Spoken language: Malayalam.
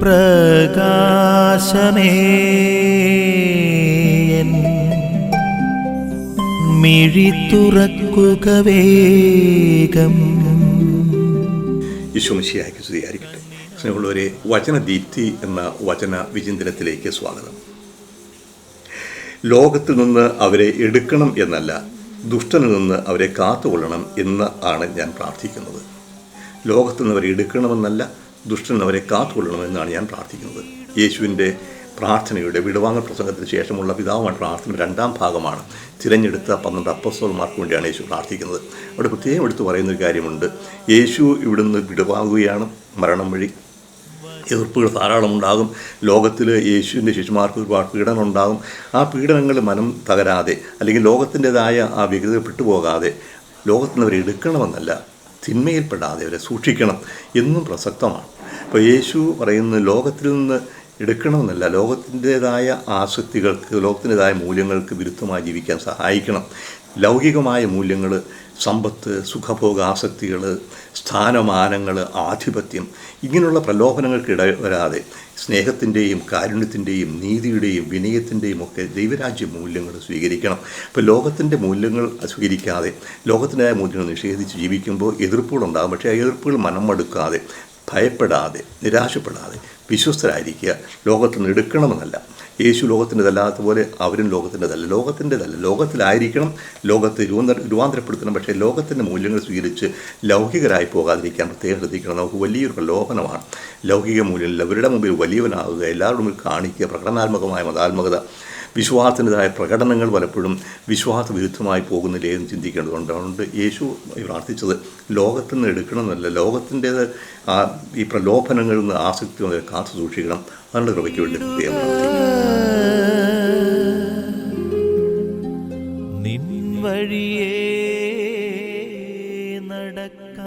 പ്രകാശമേ. മിഴി തുറക്കുക വേഗം. യശുമശിയാക്കി സ്തുതിയായിരിക്കട്ടെ. സ്നേഹമുള്ളവരെ വചനദീപ്തി എന്ന വചന വിചിന്തനത്തിലേക്ക് സ്വാഗതം. ലോകത്തിൽ നിന്ന് അവരെ എടുക്കണം എന്നല്ല ദുഷ്ടനിൽ നിന്ന് അവരെ കാത്തുകൊള്ളണം എന്ന് ആണ് ഞാൻ പ്രാർത്ഥിക്കുന്നത്. ലോകത്തിൽ നിന്ന് അവരെ എടുക്കണമെന്നല്ല ദുഷ്ടനിൽ അവരെ കാത്തുകൊള്ളണമെന്നാണ് ഞാൻ പ്രാർത്ഥിക്കുന്നത്. യേശുവിന്റെ പ്രാർത്ഥനയുടെ വിടുവാങ്ങൽ പ്രസംഗത്തിന് ശേഷമുള്ള പിതാവാണ് പ്രാർത്ഥന രണ്ടാം ഭാഗമാണ്. തിരഞ്ഞെടുത്ത പന്ത്രണ്ട് അപ്പസ്തോന്മാർക്ക് വേണ്ടിയാണ് യേശു പ്രാർത്ഥിക്കുന്നത്. അവിടെ പ്രത്യേകം എടുത്തു പറയുന്നൊരു കാര്യമുണ്ട്. യേശു ഇവിടുന്ന് വിടുവാങ്ങുകയാണ് മരണം വഴി. എതിർപ്പുകൾ ധാരാളം ഉണ്ടാകും. ലോകത്തിൽ യേശുവിന്റെ ശിശുമാർക്ക് ഒരുപാട് പീഡനം ഉണ്ടാകും. ആ പീഡനങ്ങൾ മനം തകരാതെ അല്ലെങ്കിൽ ലോകത്തിന്റെതായ ആ വികൃതി പോകാതെ ലോകത്തിൽ നിന്ന് അവരെ എടുക്കണമെന്നല്ല. തിന്മയിൽപ്പെടാതെ അവരെ സൂക്ഷിക്കണം എന്നും പ്രസക്തമാണ്. അപ്പോൾ യേശു പറയുന്ന ലോകത്തിൽ നിന്ന് എടുക്കണമെന്നല്ല. ലോകത്തിന്റെതായ ആസക്തികൾക്ക് ലോകത്തിന്റെതായ മൂല്യങ്ങൾക്ക് വിരുദ്ധമായി ജീവിക്കാൻ സഹായിക്കണം. ലൗകികമായ മൂല്യങ്ങൾ സമ്പത്ത് സുഖഭോഗ ആസക്തികൾ സ്ഥാനമാനങ്ങൾ ആധിപത്യം ഇങ്ങനെയുള്ള പ്രലോഭനങ്ങൾക്ക് ഇട വരാതെ സ്നേഹത്തിന്റെയും കാരുണ്യത്തിന്റെയും നീതിയുടെയും വിനയത്തിന്റെയും ഒക്കെ ദൈവരാജ്യ മൂല്യങ്ങൾ സ്വീകരിക്കണം. അപ്പോൾ ലോകത്തിന്റെ മൂല്യങ്ങൾ സ്വീകരിക്കാതെ ലോകത്തിന്റെതായ മൂല്യങ്ങൾ നിഷേധിച്ച് ജീവിക്കുമ്പോൾ എതിർപ്പുകളുണ്ടാകും. പക്ഷേ ആ എതിർപ്പുകൾ മനം മടുക്കാതെ ഭയപ്പെടാതെ നിരാശപ്പെടാതെ വിശ്വസ്തരായിരിക്കുക. ലോകത്ത് നിന്ന് എടുക്കണമെന്നല്ല യേശു ലോകത്തിന്റെതല്ലാത്ത പോലെ അവരും ലോകത്തിന്റെതല്ല. ലോകത്തിന്റെതല്ല. ലോകത്തിലായിരിക്കണം. ലോകത്തെ രൂപ രൂപാന്തരപ്പെടുത്തണം. പക്ഷേ ലോകത്തിന്റെ മൂല്യങ്ങൾ സ്വീകരിച്ച് ലൗകികരായി പോകാതിരിക്കാൻ പ്രത്യേകം ശ്രദ്ധിക്കണം. നമുക്ക് വലിയൊരു പ്രലോഭനമാണ്. ലൗകിക മൂല്യങ്ങളിൽ അവരുടെ മുമ്പിൽ വലിയവനാകുക എല്ലാവരുടെ മുമ്പിൽ കാണിക്കുക പ്രകടനാത്മകമായ മതാത്മകത വിശ്വാസത്തിന്റെതായ പ്രകടനങ്ങൾ പലപ്പോഴും വിശ്വാസ വിരുദ്ധമായി പോകുന്നില്ലേ എന്ന് ചിന്തിക്കേണ്ടതുണ്ട്. അതുകൊണ്ട് യേശു പ്രാർത്ഥിച്ചത് ലോകത്തിൽ നിന്ന് എടുക്കണമെന്നല്ല. ലോകത്തിന്റേത് ആ ഈ പ്രലോഭനങ്ങളിൽ നിന്ന് ആസക്തി വന്നവരെ കാത്തു സൂക്ഷിക്കണം. അതിനുള്ള കൃപയ്ക്ക് വേണ്ടി പ്രത്യേകം വഴിയേ